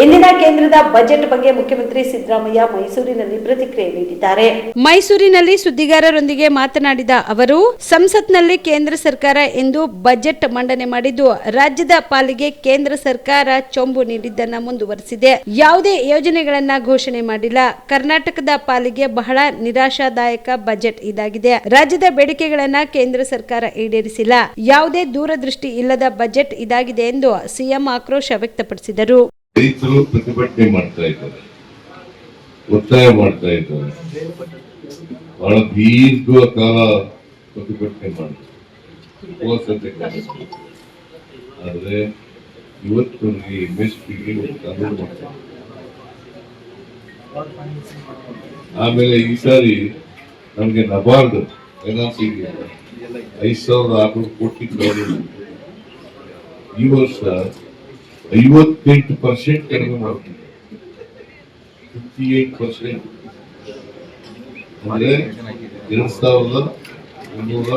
ಇಂದಿನ ಕೇಂದ್ರದ ಬಜೆಟ್ ಬಗ್ಗೆ ಮುಖ್ಯಮಂತ್ರಿ ಸಿದ್ದರಾಮಯ್ಯ ಮೈಸೂರಿನಲ್ಲಿ ಪ್ರತಿಕ್ರಿಯೆ ನೀಡಿದ್ದಾರೆ. ಮೈಸೂರಿನಲ್ಲಿ ಸುದ್ದಿಗಾರರೊಂದಿಗೆ ಮಾತನಾಡಿದ ಅವರು, ಸಂಸತ್ನಲ್ಲಿ ಕೇಂದ್ರ ಸರ್ಕಾರ ಎಂದು ಬಜೆಟ್ ಮಂಡನೆ ಮಾಡಿದ್ದು, ರಾಜ್ಯದ ಪಾಲಿಗೆ ಕೇಂದ್ರ ಸರ್ಕಾರ ಚೊಂಬು ನೀಡಿದ್ದನ್ನ ಮುಂದುವರೆಸಿದೆ. ಯಾವುದೇ ಯೋಜನೆಗಳನ್ನ ಘೋಷಣೆ ಮಾಡಿಲ್ಲ. ಕರ್ನಾಟಕದ ಪಾಲಿಗೆ ಬಹಳ ನಿರಾಶಾದಾಯಕ ಬಜೆಟ್ ಇದಾಗಿದೆ. ರಾಜ್ಯದ ಬೇಡಿಕೆಗಳನ್ನ ಕೇಂದ್ರ ಸರ್ಕಾರ ಈಡೇರಿಸಿಲ್ಲ. ಯಾವುದೇ ದೂರದೃಷ್ಟಿ ಇಲ್ಲದ ಬಜೆಟ್ ಇದಾಗಿದೆ ಎಂದು ಸಿಎಂ ಆಕ್ರೋಶ ವ್ಯಕ್ತಪಡಿಸಿದರು. ರೈತರು ಪ್ರತಿಭಟನೆ ಮಾಡ್ತಾ ಇದ್ದಾರೆ. ಒತ್ತಾಯ ಮಾಡ್ತಾ ಇದ್ದಾರೆ. ಬಹಳ ದೀರ್ಘ ಕಾಲ ಪ್ರತಿಭಟನೆ ಕಾಲದಲ್ಲಿ. ಆದ್ರೆ ಇವತ್ತು ಎಂ ಎಸ್ ಪಿಗೆ ಕಾನೂನು ಮಾಡ್ತಾರೆ. ಆಮೇಲೆ ಈ ಸಾರಿ ನಮ್ಗೆ ನಬಾರ್ಡ್ ಫೈನಾನ್ಸಿಂಗ್ ಐದು ಸಾವಿರದ ಆರ್ನೂರು ಕೋಟಿ ಈ ವರ್ಷ ಐವತ್ತೆಂಟು ಪರ್ಸೆಂಟ್ ಕಡಿಮೆ ಮಾಡ್ತೀವಿ ಫಿಫ್ಟಿ ಏಟ್ ಪರ್ಸೆಂಟ್ ಅಂದ್ರೆ ಎರಡ್ ಸಾವಿರದ ಮುನ್ನೂರ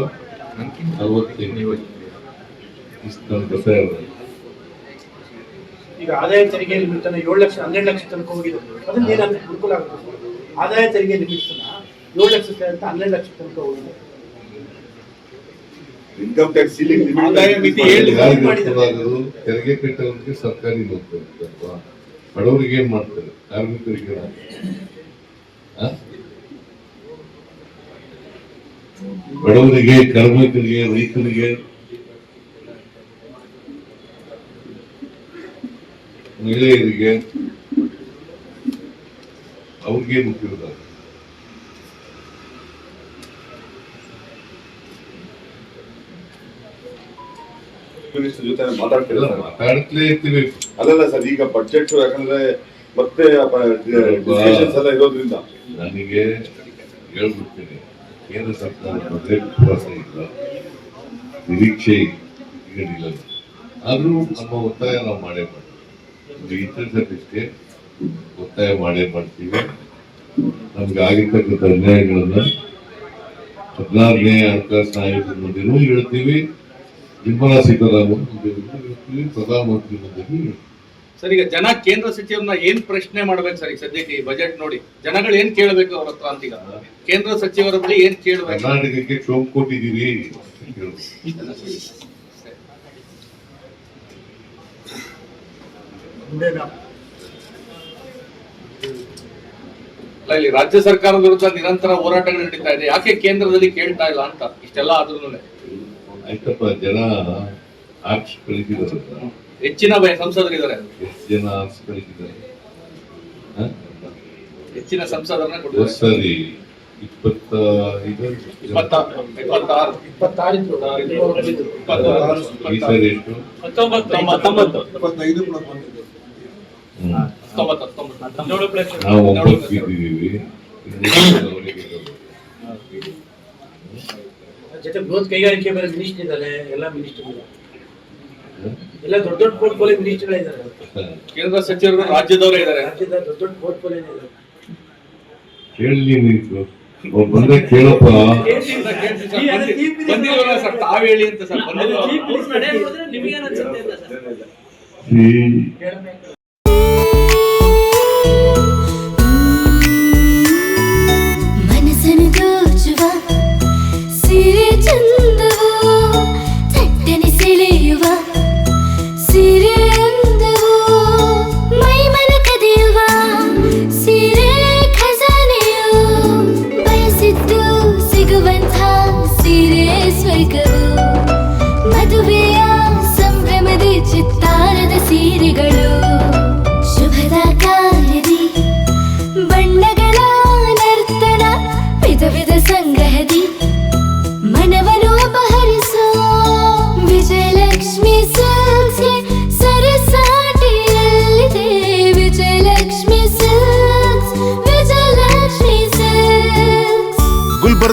ಅರವತ್ತೆಂಟು ಈಗ ಆದಾಯ ತೆರಿಗೆ ಲಿಮಿಟ್ ಅನ್ನ ಏಳು ಲಕ್ಷ, ಹನ್ನೆರಡು ಲಕ್ಷ ತನಕ ಹೋಗಿದೆ. ಅದನ್ನ ಏನಾಗುತ್ತೆ ಅನುಕೂಲ ಆಗುತ್ತೆ? ಆದಾಯ ತೆರಿಗೆ ಲಿಮಿಟ್ ಅನ್ನ ಏಳು ಲಕ್ಷ ಅಂತ ಹನ್ನೆರಡು ಲಕ್ಷ ತನಕ ಹೋಗಿದೆ ಇನ್ಕಮ್ ಟ್ಯಾಕ್ಸ್ ಸೀಲಿಂಗ್ ಆದಾಯ ಮಿತಿ ಏಳು ಯಾರಿಗೆ ಮಾಡಿದ್ದಾರೆ. ಅನುಕೂಲ ಆಗೋದು ತೆರಿಗೆ ಕಟ್ಟೋರಿಗೆ ಸರ್ಕಾರಿ ನೌಕರಿ ಅಲ್ವಾ ಬಡವರಿಗೆ ಏನ್ ಮಾಡ್ತಾರೆ? ಕಾರ್ಮಿಕರಿಗೆ? ಬಡವರಿಗೆ ಕಾರ್ಮಿಕರಿಗೆ ರೈತರಿಗೆ? ಮಹಿಳೆಯರಿಗೆ? ಅವ್ರಿಗೆ ಮಿನಿಸ್ಟರ್ ಜೊತೆ ಮಾತಾಡ್ತಿಲ್ಲ ಮಾತಾಡ್ತಲೇ ಇರ್ತೀವಿ ಅಲ್ಲಲ್ಲ ಸರ್ ಈಗ ಬಜೆಟ್ ಯಾಕಂದ್ರೆ ಮತ್ತೆ ಎಲ್ಲ ಇರೋದ್ರಿಂದ. ನನಗೆ ಹೇಳ್ಬಿಡ್ತೀನಿ. ಕೇಂದ್ರ ಸರ್ಕಾರ ಬಜೆಟ್ ವಿಶ್ವಾಸ ಇಲ್ಲ. ನಿರೀಕ್ಷೆ ಈಗಲಿಲ್ಲ ಆದರೂ ನಮ್ಮ ಒತ್ತಾಯ ನಾವು ಮಾಡೇ ಮಾಡ್ತೀವಿ. ಇಷ್ಟೇ ಒತ್ತಾಯ ಮಾಡೇ ಮಾಡ್ತೀವಿ. ನಮ್ಗೆ ಆಗಿರ್ತಕ್ಕಂಥ ಅನ್ಯಾಯಗಳನ್ನ ಹದಿನಾರನೇ ಹಣಕಾಸಿನ ಆಯೋಗದ ಮುಂದೆನೂ ಹೇಳ್ತೀವಿ. ನಿರ್ಮಲಾ ಸೀತಾರಾಮನ್ ಪ್ರಧಾನಮಂತ್ರಿ ಸರ್ ಈಗ ಜನ ಕೇಂದ್ರ ಸಚಿವರನ್ನ ಏನ್ ಪ್ರಶ್ನೆ ಮಾಡ್ಬೇಕು ಸರ್ ಈಗ ಸದ್ಯಕ್ಕೆ ಈ ಬಜೆಟ್ ನೋಡಿ? ಜನಗಳು ಏನ್ ಕೇಳಬೇಕು ಅವ್ರ ಹತ್ರ ಅಂತ ಈಗ? ಕೇಂದ್ರ ಸಚಿವರ ಬಳಿ ಏನ್ ಕೇಳಬೇಕು? ಕರ್ನಾಟಕಕ್ಕೆ ಕೊಟ್ಟಿದ್ದೀರಿ ಇಲ್ಲಿ ರಾಜ್ಯ ಸರ್ಕಾರದ ವಿರುದ್ಧ ನಿರಂತರ ಹೋರಾಟಗಳು ನಡೀತಾ ಇದೆ. ಯಾಕೆ ಕೇಂದ್ರದಲ್ಲಿ ಕೇಳ್ತಾ ಇಲ್ಲ ಅಂತ? ಇಷ್ಟೆಲ್ಲ ಆದ್ರೂ ಆಯ್ತಪ್ಪ ಜನ ಆರ್ಟ್ಸ್ ಕಲಿತಿದ್ದಾರೆ. ಹೆಚ್ಚಿನ ಬಯ- ಸಂಸದರಿದ್ದಾರೆ. ಎಷ್ಟು ಜನ ಆರ್ಟ್ಸ್ ಕಲಿತಿದ್ದಾರೆ? ಹ? ಹೆಚ್ಚಿನ ಸಂಸದರನ್ನ ಸರಿ ಕೊಟ್ಟಿದ್ದಾರೆ ಸಾರಿ. ಇಪ್ಪತ್ತ ಐದು? ಇಪ್ಪತ್ತ- ಇಪ್ಪತ್ತಾರು. ಇಪ್ಪತ್ತಾರು. ಈ ಸಾರಿ ಎಷ್ಟು? ನಾವು ಒಂಬತ್ತು ಬಿದ್ದಿದ್ದೀವಿ ಜೊತೆ ಬೃಹತ್ ಕೈಗಾರಿಕೆ ಬೇರೆ ಮಿನಿಸ್ಟರ್ ಇದ್ದಾರೆ ಎಲ್ಲ ಮಿನಿಸ್ಟರ್? ಎಲ್ಲ ದೊಡ್ಡ ದೊಡ್ಡ ಪೋರ್ಟ್ಫೋಲಿಯೋ ಮಿನಿಸ್ಟರ್ಗಳಿದ್ದಾರೆ ಕೇಂದ್ರ ಸಚಿವರು ರಾಜ್ಯದವರೇ ಇದ್ದಾರೆ. ರಾಜ್ಯದ ದೊಡ್ಡ ದೊಡ್ಡ ಪೋರ್ಟ್ಫೋಲಿಯೋ ಇದೆ ಕೇಳಲಿ ನೀವು ಬಂದ್ರೆ ಕೇಳಪ್ಪ. ಸರ್, ಬಂದಿ- ಬಂದಿಲ್ವಲ್ಲ ಸರ್ ತಾವ್ ಹೇಳಿ ಅಂತ ಸರ್. ಬಂದಿಲ್ವಲ್ಲ? ಈ ಮನಸ್ಸನ್ನು ಸಿರೆ